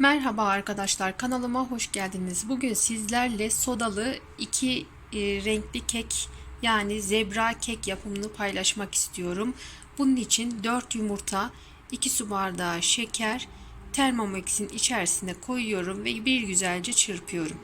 Merhaba arkadaşlar kanalıma hoş geldiniz. Bugün sizlerle sodalı iki e, renkli kek yani zebra kek yapımını paylaşmak istiyorum. Bunun için 4 yumurta, 2 su bardağı şeker, Thermomix'in içerisine koyuyorum ve bir güzelce çırpıyorum.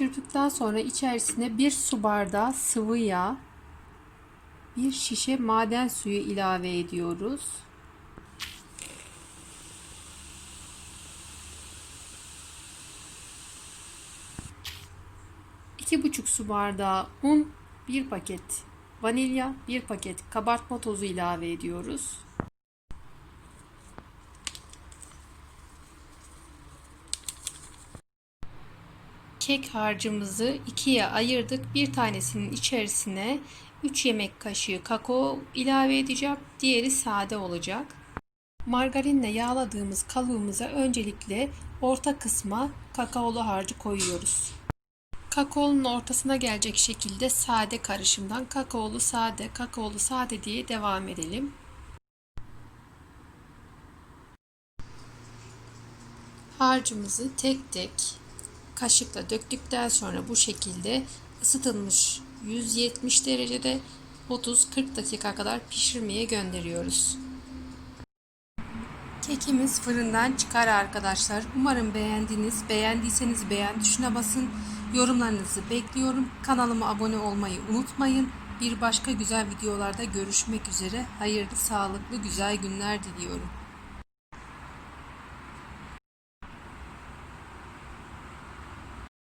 Çırptıktan sonra içerisine bir su bardağı sıvı yağ, bir şişe maden suyu ilave ediyoruz. İki buçuk su bardağı un, bir paket vanilya, bir paket kabartma tozu ilave ediyoruz. Kek harcımızı ikiye ayırdık. Bir tanesinin içerisine 3 yemek kaşığı kakao ilave edeceğim. Diğeri sade olacak. Margarinle yağladığımız kalıbımıza öncelikle orta kısma kakaolu harcı koyuyoruz. Kakaolun ortasına gelecek şekilde sade karışımdan kakaolu sade, kakaolu sade diye devam edelim. Harcımızı tek tek kaşıkla döktükten sonra bu şekilde ısıtılmış 170 derecede 30-40 dakika kadar pişirmeye gönderiyoruz. Kekimiz fırından çıkar arkadaşlar. Umarım beğendiniz. Beğendiyseniz beğen tuşuna basın. Yorumlarınızı bekliyorum. Kanalıma abone olmayı unutmayın. Bir başka güzel videolarda görüşmek üzere. Hayırlı, sağlıklı, güzel günler diliyorum.